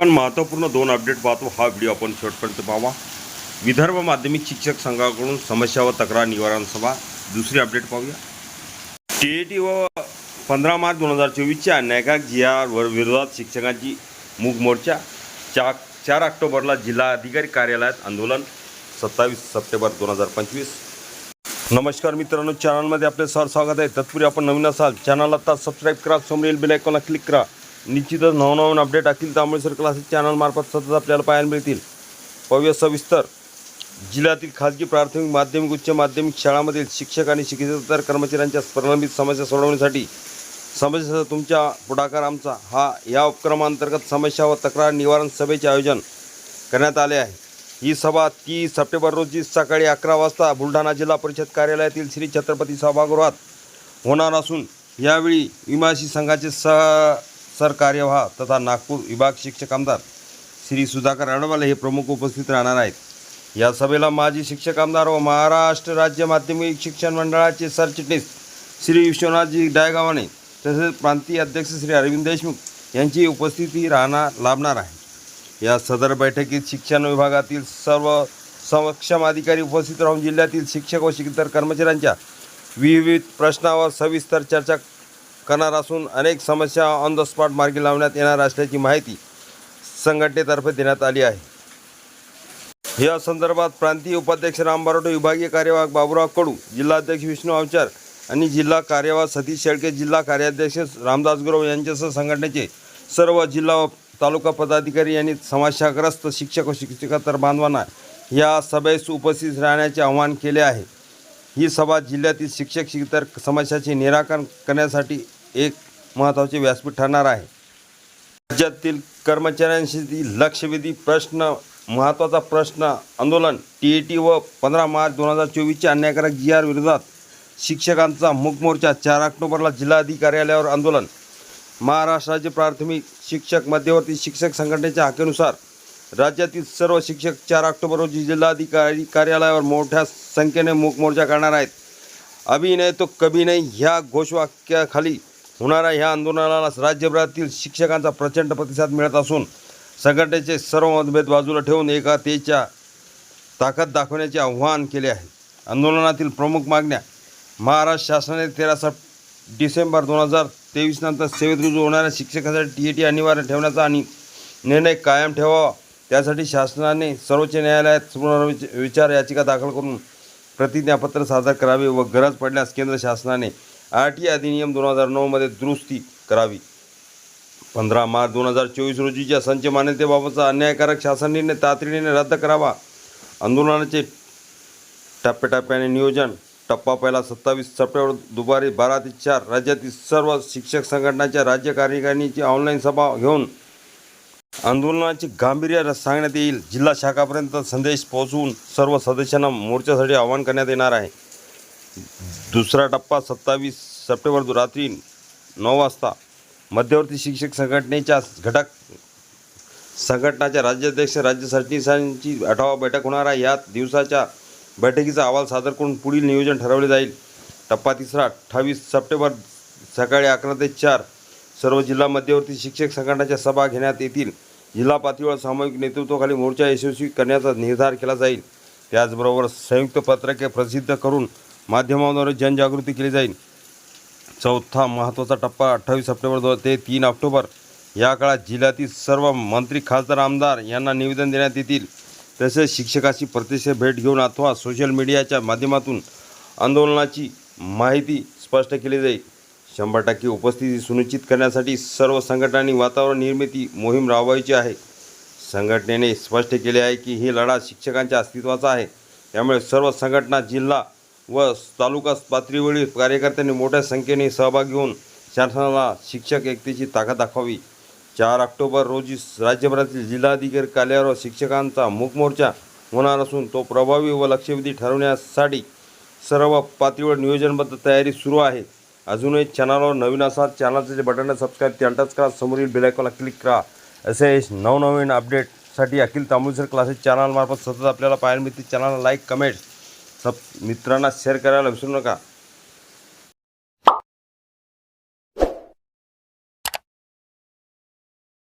पण महत्त्वपूर्ण दोन अपडेट पाहतो. हा व्हिडिओ आपण शेवटपर्यंत पाहावा विदर्भ माध्यमिक शिक्षक संघाकडून समस्या व तक्रार निवारण सभा. दुसरी अपडेट पाहूया. टी ए टी व पंधरा मार्च दोन हजार चोवीसच्या न्यायकाक जी आर विरोधात शिक्षकांची मूग मोर्चा. चा चार ऑक्टोबरला जिल्हा अधिकारी कार्यालयात आंदोलन. सत्तावीस सप्टेंबर दोन हजार पंचवीस. नमस्कार मित्रांनो चॅनलमध्ये आपले सर स्वागत आहे. तत्पूर्वी आपण नवीन असाल चॅनल आता सबस्क्राईब करा समोरील बेल आयकॉनला क्लिक करा. निश्चितच नवनवीन अपडेट असतील त्यामुळे सर क्लासेस चॅनलमार्फत सतत आपल्याला पाहायला मिळतील. पाहूया सविस्तर जिल्ह्यातील खाजगी प्राथमिक माध्यमिक उच्च माध्यमिक शाळांमधील शिक्षक आणि शिक्षकेतर कर्मचाऱ्यांच्या प्रलंबित समस्या सोडवण्यासाठी समस्या तुमच्या पुढाकार आमचा हा या उपक्रमांतर्गत समस्या व तक्रार निवारण सभेचे आयोजन करण्यात आले आहे. ही सभा तीस सप्टेंबर रोजी सकाळी अकरा वाजता बुलढाणा जिल्हा परिषद कार्यालयातील श्री छत्रपती सभागृहात होणार असून यावेळी विमाशी संघाचे सह सरकार्यवाह तथा नागपूर विभाग शिक्षक आमदार श्री सुधाकर अडवाले हे प्रमुख उपस्थित राहणार आहेत. या सभेला माजी शिक्षक आमदार व महाराष्ट्र राज्य माध्यमिक शिक्षण मंडळाचे सरचिटणीस श्री विश्वनाथजी डायगावाने तसेच प्रांतीय अध्यक्ष श्री अरविंद देशमुख यांची उपस्थिती राहणार लाभणार आहे. या सदर बैठकीत शिक्षण विभागातील सर्व सक्षम अधिकारी उपस्थित राहून जिल्ह्यातील शिक्षक व शिक्षक कर्मचाऱ्यांच्या विविध प्रश्नावर सविस्तर चर्चा करणार असून अनेक समस्या ऑन द स्पॉट मार्गी लावण्यात येणार असल्याची माहिती संघटनेतर्फे देण्यात आली आहे. या संदर्भात प्रांतीय उपाध्यक्ष राम बारोटे विभागीय कार्यवाह बाबुराव कडू जिल्हाध्यक्ष विष्णू अवचार आणि जिल्हा कार्यवाह सतीश शेळके जिल्हा कार्याध्यक्ष रामदास गुरव यांच्यासह संघटनेचे सर्व जिल्हा व तालुका पदाधिकारी यांनी समस्याग्रस्त शिक्षक व शिक्षकेतर बांधवांना या सभेस उपस्थित राहण्याचे आवाहन केले आहे. ही सभा जिल्ह्यातील शिक्षक शिक्षकर समस्याचे निराकरण करण्यासाठी एक महत्त्वाचे व्यासपीठ ठरणार आहे. राज्यातील कर्मचाऱ्यांशी लक्षवेधी प्रश्न महत्त्वाचा प्रश्न आंदोलन टी ए टी व पंधरा मार्च दोन हजार चोवीसच्या अन्यायकारक जी आर विरोधात शिक्षकांचा मूक मोर्चा चार ऑक्टोबरला जिल्हाधिकारी कार्यालयावर आंदोलन. महाराष्ट्र राज्य प्राथमिक शिक्षक मध्यवर्ती शिक्षक संघटनेच्या हाकेनुसार राज्यातील सर्व शिक्षक चार ऑक्टोबर रोजी जिल्हाधिकारी कार्यालयावर मोठ्या संख्येने मूक मोर्चा करणार आहेत. अभिनय तो कभी नाही ह्या घोषवाक्याखाली होणाऱ्या ह्या आंदोलनाला राज्यभरातील शिक्षकांचा प्रचंड प्रतिसाद मिळत असून संघटनेचे सर्व मतभेद बाजूला ठेवून एकातेच्या ताकद दाखवण्याचे आव्हान केले आहे. आंदोलनातील प्रमुख मागण्या महाराष्ट्र शासनाने तेरा सप डिसेंबर दोन हजार तेवीस नंतर सेवेत रुजू होणाऱ्या शिक्षकांसाठी टी ए टी अनिवार्य ठेवण्याचा आणि निर्णय कायम ठेवावा त्यासाठी शासनाने सर्वोच्च न्यायालयात पुनर्विच विचार याचिका दाखल करून प्रतिज्ञापत्र सादर करावे व गरज पडल्यास केंद्र शासनाने आर टी अधिनियम दोन हजार नऊमध्ये दुरुस्ती करावी. पंधरा मार्च दोन हजार चोवीस रोजीच्या संच मान्यतेबाबतचा अन्यायकारक शासन निर्णय तातडीने रद्द करावा. आंदोलनाचे टप्प्याटप्प्याने नियोजन. टप्पा पहिला सत्तावीस सप्टेंबर दुपारी बारा ते चार राज्यातील सर्व शिक्षक संघटनाच्या राज्य कार्यकारिणीची ऑनलाईन सभा घेऊन आंदोलनाचे गांभीर्य सांगण्यात येईल. जिल्हा शाखापर्यंत संदेश पोहोचवून सर्व सदस्यांना मोर्चासाठी आवाहन करण्यात येणार आहे. दुसरा टप्पा सत्तावीस सप्टेंबर रात्री नऊ वाजता मध्यवर्ती शिक्षक संघटनेच्या घटक संघटनाच्या राज्याध्यक्ष राज्य सरचिटणीसांची आढावा बैठक होणार आहे. यात दिवसाच्या बैठकीचा अहवाल सादर करून पुढील नियोजन ठरवले जाईल. टप्पा तिसरा अठ्ठावीस सप्टेंबर सकाळी अकरा ते चार सर्व जिल्हा मध्यवर्ती शिक्षक संघटनाच्या सभा घेण्यात येतील. जिल्हा पातळीवर सामूहिक नेतृत्वाखाली मोर्चा यशस्वी करण्याचा निर्धार केला जाईल. त्याचबरोबर संयुक्त पत्रके प्रसिद्ध करून माध्यमांद्वारे जनजागृती केली जाईल. चौथा महत्त्वाचा टप्पा अठ्ठावीस सप्टेंबर दोन ते तीन ऑक्टोबर. या काळात जिल्ह्यातील सर्व मंत्री खासदार आमदार यांना निवेदन देण्यात येतील. तसेच शिक्षकाची प्रत्यक्ष भेट घेऊन अथवा सोशल मीडियाच्या माध्यमातून आंदोलनाची माहिती स्पष्ट केली जाईल. शंभर टक्के उपस्थिती सुनिश्चित करण्यासाठी सर्व संघटनांनी वातावरण निर्मिती मोहीम राबवायची आहे. संघटनेने स्पष्ट केले आहे की ही लढा शिक्षकांच्या अस्तित्वाचा आहे. त्यामुळे सर्व संघटना जिल्हा व तालुका पातळीवरील कार्यकर्त्यांनी मोठ्या संख्येने सहभाग घेऊन शासनाला शिक्षक एकतेची ताकद दाखवावी. चार ऑक्टोबर रोजी राज्यभरातील जिल्हाधिकारी कार्यालयावर शिक्षकांचा मूकमोर्चा होणार असून तो प्रभावी व लक्षवेधी ठरवण्यासाठी सर्व पातळीवर नियोजनबद्ध तयारी सुरू आहे. अजूनही चॅनलवर नवीन असाल चॅनलचे जे बटन सबस्क्राईब ते टच करा समोरील बेलायकॉनला क्लिक करा. असे नवनवीन अपडेटसाठी अखिल तांबुलसर क्लासेस चॅनलमार्फत सतत आपल्याला पाहायला मिळते. चॅनलला लाईक कमेंट सब मित्रांना शेअर करायला विसरू नका.